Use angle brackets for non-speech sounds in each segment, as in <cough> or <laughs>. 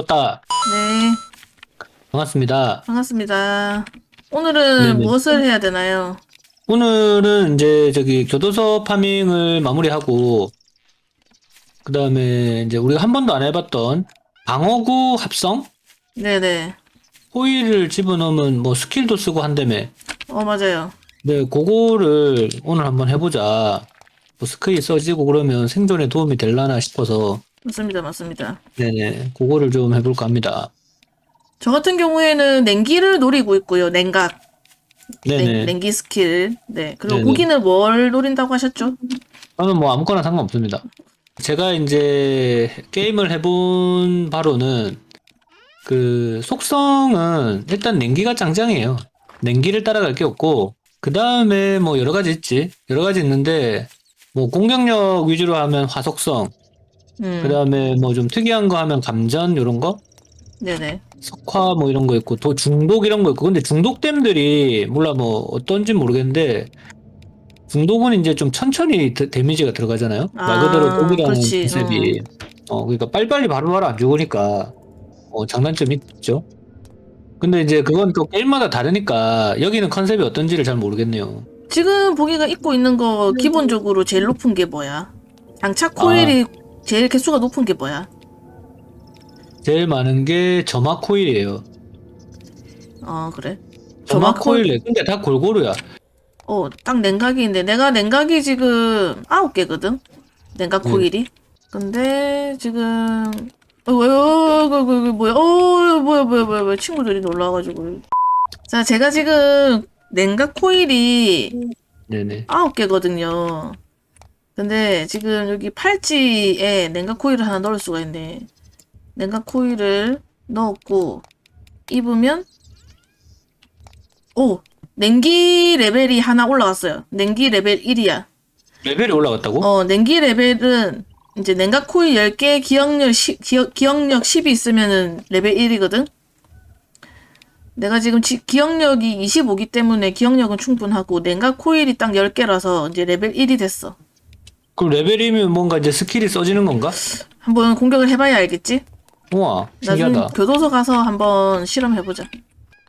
들었다. 네, 반갑습니다. 반갑습니다. 오늘은 네네. 무엇을 해야 되나요? 오늘은 이제 저기 교도소 파밍을 마무리하고 그 다음에 이제 우리가 한 번도 안 해봤던 방어구 합성 네네. 호일을 집어넣으면 뭐 스킬도 쓰고 한다며. 어, 맞아요. 네, 그거를 오늘 한번 해보자. 뭐 스킬이 써지고 그러면 생존에 도움이 될라나 싶어서 맞습니다, 맞습니다. 네네 그거를 좀 해볼까 합니다. 저 같은 경우에는 냉기를 노리고 있고요. 냉각. 네네. 냉, 냉기 스킬. 네. 그리고 네네. 고기는 뭘 노린다고 하셨죠? 저는 뭐 아무거나 상관없습니다. 제가 이제 게임을 해본 바로는 그 속성은 일단 냉기가 짱짱해요. 냉기를 따라갈 게 없고 그 다음에 뭐 여러 가지 있지. 여러 가지 있는데 뭐 공격력 위주로 하면 화속성, 음. 그 다음에 뭐 좀 특이한 거 하면 감전 이런 거, 네네. 석화 뭐 이런 거 있고 또 중독 이런 거 있고 근데 중독템들이 몰라 뭐 어떤지 모르겠는데 중독은 이제 좀 천천히 데- 데미지가 들어가잖아요. 말 아, 그대로 독이라는 그렇지. 컨셉이 어 그러니까 빨리빨리 바로바로 안 죽으니까 어 장단점이 있죠. 근데 이제 그건 또 게임마다 다르니까 여기는 컨셉이 어떤지를 잘 모르겠네요. 지금 보기가 입고 있는 거 기본적으로 제일 높은 게 뭐야? 장착 코일이 제일 개수가 높은 게 뭐야? 제일 많은 게 점화 코일이에요. 어, 그래. 점화 코일. 코일에 근데 다 골고루야. 어, 딱 냉각이인데 내가 냉각이 지금 아홉 개거든. 냉각 음. 코일이. 근데 지금 어, 왜, 어, 그, 그, 그, 뭐야, 어, 뭐야, 뭐야, 뭐야, 뭐야, 친구들이 놀라가지고. 자, 제가 지금 냉각 코일이 네네. 아홉 개거든요. 근데 지금 여기 팔찌에 냉각 코일을 하나 넣을 수가 있네. 냉각 코일을 넣었고 입으면 오 냉기 레벨이 하나 올라갔어요. 냉기 레벨 1이야. 레벨이 올라갔다고? 어 냉기 레벨은 이제 냉각 코일 10개 기억력 10, 기억, 기억력 10이 있으면은 레벨 1이거든. 내가 지금 지- 기억력이 25기 때문에 기억력은 충분하고 냉각 코일이 딱 10개라서 이제 레벨 1이 됐어. 그럼 레벨이면 뭔가 이제 스킬이 써지는 건가? 한번 공격을 해봐야 알겠지? 우와, 나중에 신기하다. 교도소 가서 한번 실험해보자.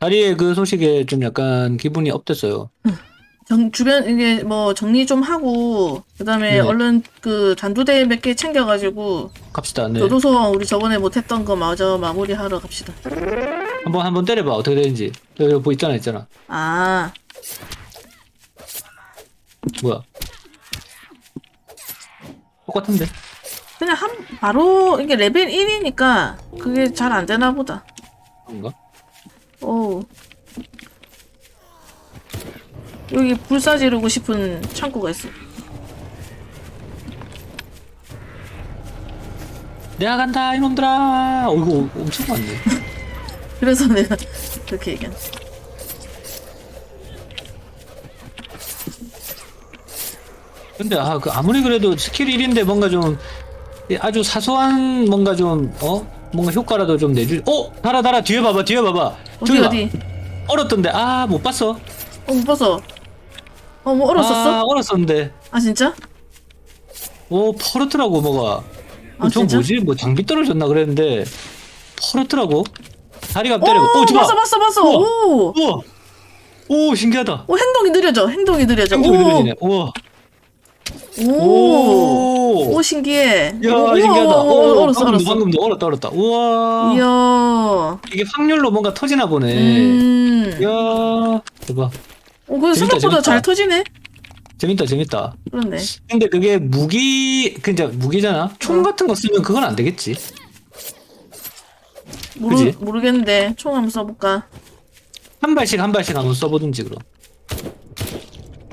다리의 그 소식에 좀 약간 기분이 업됐어요. 정, 주변 이게 뭐 정리 좀 하고 그다음에 네. 얼른 그 단두대 몇 개 챙겨가지고 갑시다. 네. 교도소 우리 저번에 못했던 거 마저 마무리하러 갑시다. 한번 한번 때려봐. 어떻게 되는지. 여기 뭐 있잖아, 있잖아. 아 뭐야? 똑같은데? 그냥 한 바로 이게 레벨 1이니까 그게 잘 안 되나 보다. 그런가? 오 여기 불사 지르고 싶은 창고가 있어. 내가 간다, 이놈들아. 어, 이거 엄청 많네. <laughs> 그래서 내가 그렇게 얘기한. 근데 아, 그 아무리 그래도 스킬 1인데 뭔가 좀 아주 사소한 뭔가 좀 어? 뭔가 효과라도 좀 내줄. 어, 달아 달아 뒤에 봐봐, 뒤에 봐봐. 어디 저기. 어디? 얼었던데. 아, 못 봤어. 어 못 봤어. 어 뭐 얼었었어? 아, 얼었었는데. 아 진짜? 오, 퍼렇더라고 뭐가. 아, 저 진짜? 뭐지? 뭐 장비 떨어졌나 그랬는데 퍼렇더라고. 다리가 오, 때리고. 오, 저봐. 봤어 봤어 봤어. 우와. 오. 우와. 오, 신기하다. 오 행동이 느려져. 행동이 느려져. 오. 우와. 오. 오. 오 신기해. 야, 오, 신기하다. 오, 오, 오, 오, 얼었어 방금도, 얼었어. 방금도 얼었다, 얼었다. 우와. 이야. 이게 확률로 뭔가 터지나 보네. 음. 이야. 대박. 오 근데 재밌다, 생각보다 재밌다. 잘 터지네. 재밌다, 재밌다. 그렇네. 근데 그게 무기, 그니까 무기잖아? 총 어. 같은 거 쓰면 그건 안 되겠지. 모르 그지? 모르겠는데 총 한번 써볼까? 한 발씩 한 발씩 한번 써보든지, 그럼.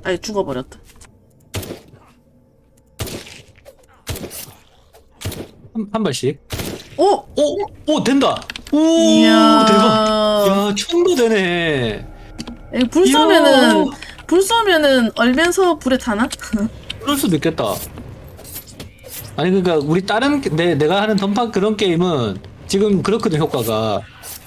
아예 죽어버렸다. 한, 한 발씩. 오. 오, 오, 된다! 오, 이야. 대박. 야, 총도 되네. 이거 불 이야. 쏘면은 불 쏘면은 얼면서 불에 타나? <laughs> 그럴 수도 있겠다. 아니 그러니까 우리 다른 게- 내 내가 하는 던파 그런 게임은 지금 그렇거든 효과가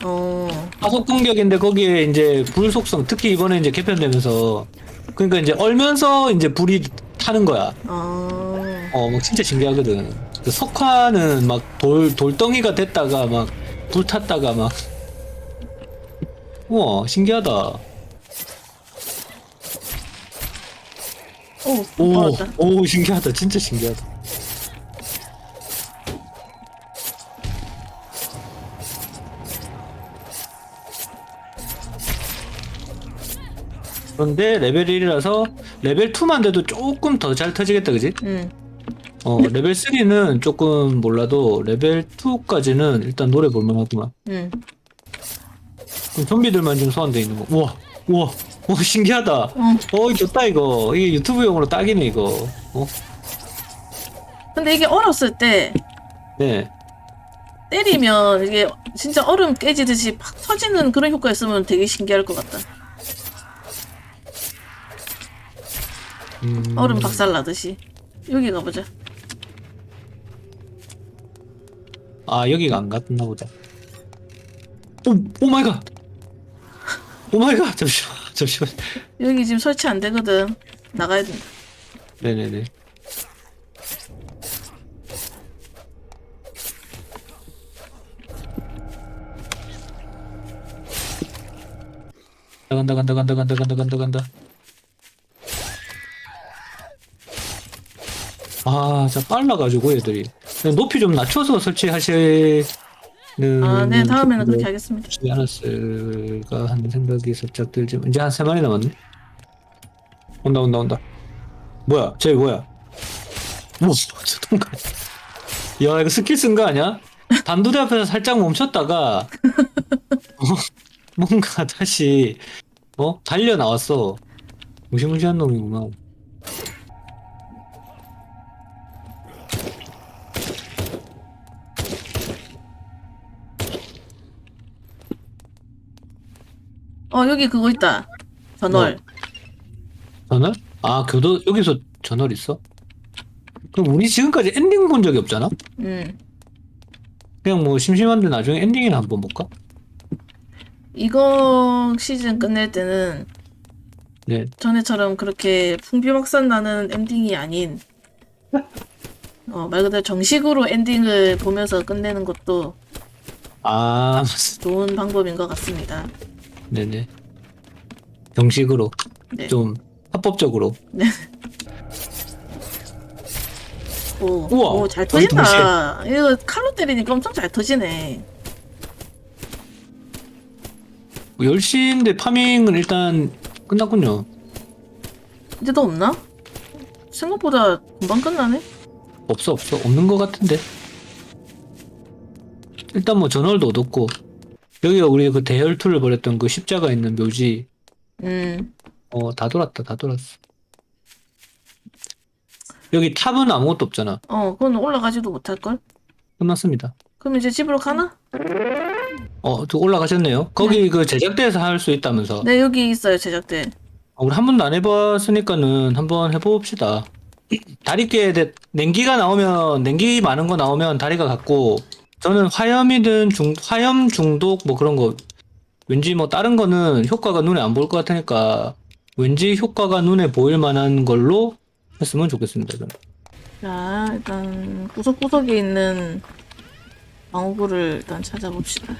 어. 화속 공격인데 거기에 이제 불 속성 특히 이번에 이제 개편되면서 그러니까 이제 얼면서 이제 불이 타는 거야. 어. 어, 막 진짜 신기하거든. 그 석화는 막 돌 돌덩이가 됐다가 막 불 탔다가 막 우와 신기하다 오, 오. 오 신기하다 진짜 신기하다 그런데 레벨 1이라서 레벨 2만 돼도 조금 더 잘 터지겠다 그지? 응. 어 레벨 3는 조금 몰라도 레벨 2까지는 일단 노래 볼만 하구만 응. 그럼 좀비들만 지금 소환돼 있는 거 우와 우와 오 신기하다 어. 어 좋다 이거 이게 유튜브용으로 딱이네 이거 어? 근데 이게 얼었을 때 네 때리면 이게 진짜 얼음 깨지듯이 팍 터지는 그런 효과 있으면 되게 신기할 것 같다. 음, 얼음 박살 나듯이. 여기 가보자. 아 여기가 안 갔나 보다. 오 오 마이 갓! 오 마이 갓! 잠시만 <laughs> 잠시만. 여기 지금 설치 안 되거든. 나가야 된다. 네네네. 간다 간다 간다 간다 간다 간다 간다 아, 진짜 빨라가지고 애들이 높이 좀 낮춰서 설치하시는 아, 네, 다음에는 좀 그렇게 하겠습니다. 좋지 않았을까 하는 생각이 살짝 들지만 이제 한 세 마리 남았네. 온다 온다 온다. 뭐야? 쟤 뭐야? 뭐 자동가? 야 이거 스킬 쓴 거 아니야? 단두대 앞에서 살짝 멈췄다가 어, <laughs> 뭔가 다시 어 달려 나왔어. 무시무시한 놈이구만. 어, 여기 그거 있다. 전월. 전월? 아 교도 여기서 전월 있어? 그럼 우리 지금까지 엔딩 본 적이 없잖아? 음. 그냥 뭐 심심한데 나중에 엔딩이나 한번 볼까? 이거 시즌 끝낼 때는 네. 전에처럼 그렇게 풍비박산 나는 엔딩이 아닌 어, 말 그대로 정식으로 엔딩을 보면서 끝내는 것도 아, <laughs> 좋은 방법인 것 같습니다. 네네. 정식으로 네. 좀 합법적으로. 오, 우와, 오, 잘 거의 터진다. 이거 칼로 때리니까 엄청 잘 터지네. 10시인데 파밍은 일단 끝났군요. 이제 더 없나? 생각보다 금방 끝나네? 없어 없어 없는 것 같은데. 일단 뭐 전월도 얻었고 여기가 우리 그 대혈투를 벌였던 그 십자가 있는 묘지 음, 어 다 돌았다 다 돌았어. 여기 탑은 아무것도 없잖아. 어, 그건 올라가지도 못할걸? 끝났습니다. 그럼 이제 집으로 가나? 어, 또 올라가셨네요. 거기 그 제작대에서 할 수 있다면서. 네, 여기 있어요, 제작대. 어, 우리 한 번도 안 해봤으니까는 한번 해봅시다. <clears throat> 다리깨 대- 냉기가 나오면 냉기 많은 거 나오면 다리가 같고 저는 화염이든 중 화염 중독 뭐 그런 거 왠지 뭐 다른 거는 효과가 눈에 안 보일 것 같으니까 왠지 효과가 눈에 보일 만한 걸로 했으면 좋겠습니다. 저는. 자, 일단 구석구석에 있는 방어구를 일단 찾아봅시다.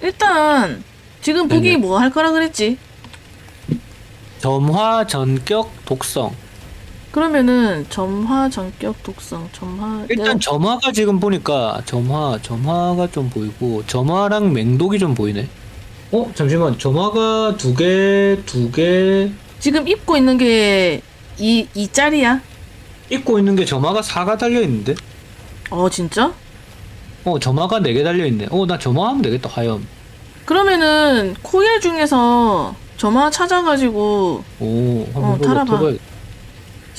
일단 지금 북이 네네. 뭐 할 거라 그랬지? 점화 전격 독성. 그러면은 점화 전격 독성 점화 일단 내가 점화가 지금 보니까 점화 점화가 좀 보이고 점화랑 맹독이 좀 보이네. 어 잠시만 점화가 두 개 두 개 지금 입고 있는 게 이 이짜리야? 입고 있는 게 점화가 4가 달려 있는데. 어 진짜? 어 점화가 4개 달려 있네. 어 나 점화하면 되겠다 화염. 그러면은 코일 중에서 점화 찾아가지고 오 한번 어, 보고 달아봐. 해봐야-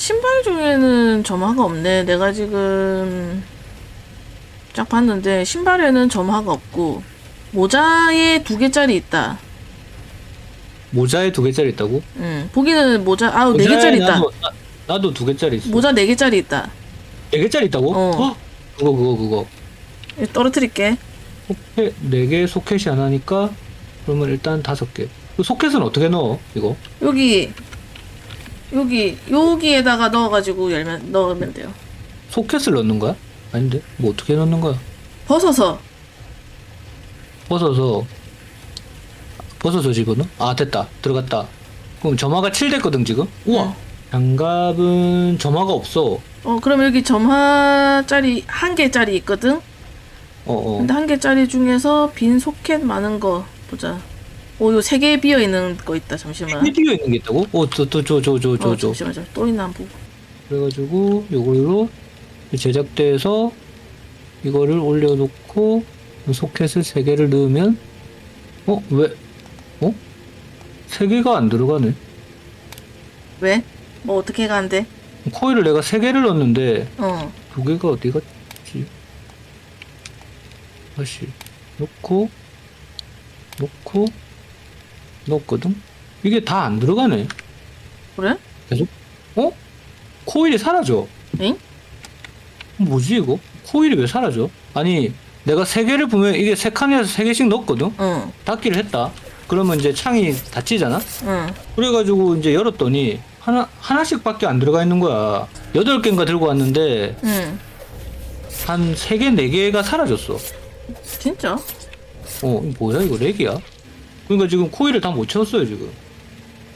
신발 중에는 점화가 없네. 내가 지금 쫙 봤는데 신발에는 점화가 없고 모자에 두 개짜리 있다. 모자에 두 개짜리 있다고? 응. 보기는 모자 아우 네 모자에 개짜리 있다. 나도, 나, 나도 두 개짜리 있어. 모자 네 개짜리 있다. 네 개짜리 있다고? 어. 헉! 그거 그거 그거. 이거 떨어뜨릴게. 소켓 네개 소켓이 하나니까 그러면 일단 다섯 개. 그 소켓은 어떻게 넣어? 이거? 여기 여기 여기에다가 넣어가지고 열면 넣으면 돼요. 소켓을 넣는 거야? 아닌데? 뭐 어떻게 넣는 거야? 벗어서 벗어서 벗어서 집어넣어? 아 됐다 들어갔다 그럼 점화가 7 됐거든 지금? 우와 응. 장갑은 점화가 없어 어, 그럼 여기 점화짜리 한 개짜리 있거든? 어어 근데 한 개짜리 중에서 빈 소켓 많은 거 보자. 오, 요세개 비어 있는 거 있다. 잠시만. 띠어 있는 게 있다고? 어저저저저저저 어, 잠시만, 잠시만. 또 있나 안 보고. 그래가지고 요걸로 제작대에서 이거를 올려놓고 소켓을 세 개를 넣으면 어 왜? 어? 세 개가 안 들어가네. 왜? 뭐 어떻게 가는데? 코일을 내가 세 개를 넣었는데 어. 두 개가 어디 갔지? 다시 넣고 넣고 넣었거든. 이게 다 안 들어가네. 그래? 어? 코일이 사라져. 응? 뭐지 이거? 코일이 왜 사라져? 아니 내가 세 개를 보면 이게 세 칸에서 세 개씩 넣었거든. 응. 닫기를 했다. 그러면 이제 창이 닫히잖아. 응. 그래가지고 이제 열었더니 하나 하나씩밖에 안 들어가 있는 거야. 여덟 개인가 들고 왔는데 응. 한 세 개 네 개가 사라졌어. 진짜? 어 뭐야 이거 렉이야? 그러니까 지금 코일을 다 못 채웠어요 지금.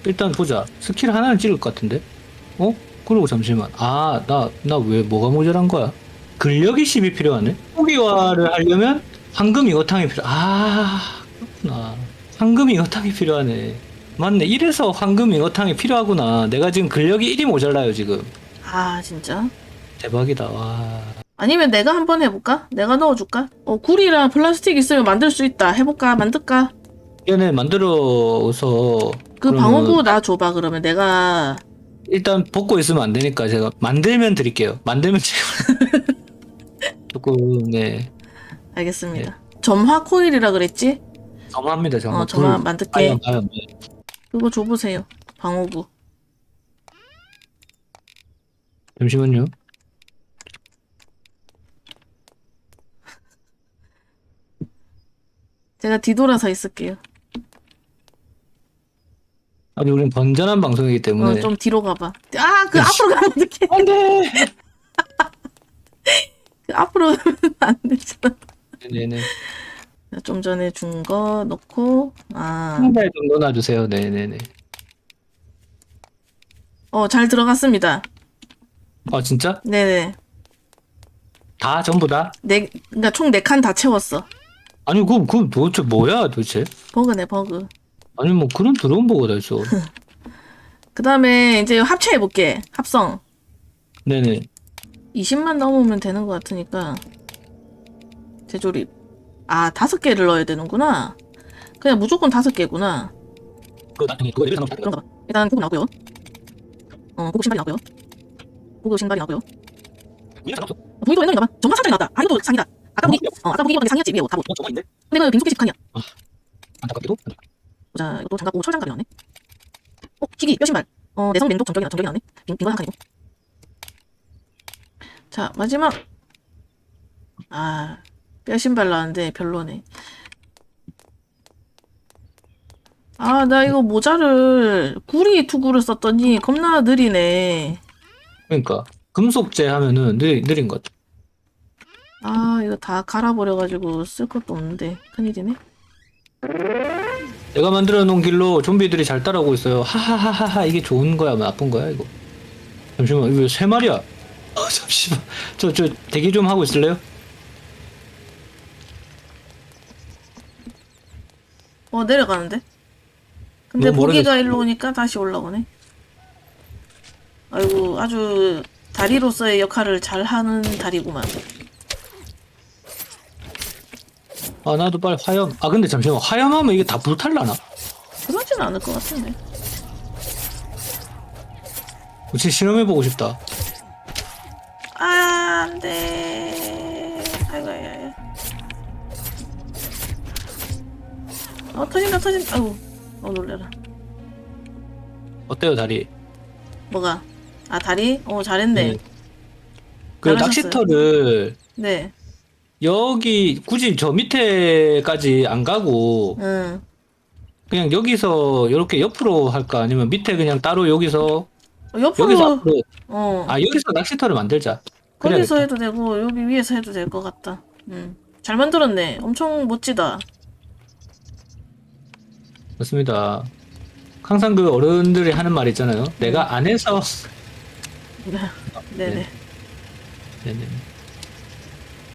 일단 보자. 스킬 하나는 찍을 것 같은데. 어? 그러고 잠시만. 아 나 나 왜 뭐가 모자란 거야? 근력이 10이 필요하네. 포기화를 하려면 황금 잉어탕이 필요. 아 그렇구나. 황금 잉어탕이 필요하네. 맞네. 이래서 황금 잉어탕이 필요하구나. 내가 지금 근력이 1이 모자라요 지금. 아, 진짜? 대박이다. 와. 아니면 내가 한번 해볼까? 내가 넣어줄까? 어, 굴이랑 플라스틱 있으면 만들 수 있다. 해볼까? 만들까? 얘네 만들어서 그 그러면 방어구 나 줘봐. 그러면 내가 일단 벗고 있으면 안 되니까 제가 만들면 드릴게요. 만들면 제가 <laughs> 조금 네 알겠습니다. 점화 코일이라 그랬지? 점합니다. 점합. 어, 점화 만들게. 과연 과연 네. 그거 줘보세요. 방어구. 잠시만요. <laughs> 제가 뒤돌아서 있을게요. 아니 우리는 건전한 방송이기 때문에 어, 좀 뒤로 가봐. 아, 그 네. 앞으로 가면 어떡해. 안돼. <laughs> 그 앞으로 가면 안 되잖아. 네네. 좀 전에 준 거 넣고, 아, 상자에 좀 넣어놔주세요. 네네네. 어, 잘 들어갔습니다. 아 진짜? 네네. 다 전부 다? 네, 그니까 총 네 칸 다 채웠어. 아니 그럼 그럼 도대체 뭐야 도대체? 버그네, 버그. 아니 뭐 그런 더러운 뭐가 다 있어. <laughs> 그 다음에 이제 합체해볼게. 합성. 네네. 20만 넘으면 되는 것 같으니까. 재조립. 아, 다섯 개를 넣어야 되는구나. 그냥 무조건 다섯 개구나. 그거 나중에 그거 내려서 그런가 봐. 일단 구급 나오고요. 어, 구급 신발이 나오고요. 구급 신발이 나오고요. 보기도 옛날인가 봐. 정말 사전이 나왔다. 아, 이것도 상이다. 아까 보기, 어, 아까 보기 입었는데 상이었지, 위에 옷, 다 옷. 어 저거인데? 근데 그 빈속에 직항이야. 안타깝게도. 보자, 이것도 장갑, 오, 철장갑이 나왔네. 어, 희귀, 뼈신발. 어, 내성 맹독 전격이, 나- 전격이 나왔네. 빈, 빈거 한 칸이고. 자, 마지막. 아, 뼈신발 나왔는데 별로네. 아, 나 이거 모자를 구리 투구를 썼더니 겁나 느리네. 그러니까 금속재 하면은 느리, 느린 것 같아. 아, 이거 다 갈아버려가지고 쓸 것도 없는데. 큰일이네. 내가 만들어 놓은 길로 좀비들이 잘 따라오고 있어요. 하하하하하 이게 좋은 거야, 뭐 나쁜 거야 이거. 잠시만 이거 왜세 마리야? 아 잠시만 저 저 대기 좀 하고 있을래요? 어, 내려가는데? 근데 너무 멀어졌어. 일로 오니까 다시 올라오네. 아이고, 아주 다리로서의 역할을 잘 하는 다리구만. 아 나도 빨리 화염. 아 근데 잠시만 화염하면 이게 다 불탈라나? 그러진 않을 것 같은데. 혹시 실험해 보고 싶다. 아, 안 돼. 아이고, 아이고, 아이고. 어, 터진다, 터진다. 아이고, 어, 놀래라. 어때요 다리? 뭐가? 아, 다리? 어, 잘했네. 네. 그 잘하셨어요. 낚시터를 네. 여기 굳이 저 밑에까지 안 가고 응. 그냥 여기서 이렇게 옆으로 할까 아니면 밑에 그냥 따로 여기서 어, 옆으로, 여기서 앞으로 어, 아 여기서 낚시터를 만들자. 거기서 그래야겠다. 해도 되고, 여기 위에서 해도 될 것 같다. 응. 잘 만들었네. 엄청 멋지다. 맞습니다. 항상 그 어른들이 하는 말 있잖아요. 내가 안 해서 네네. <laughs> 네네.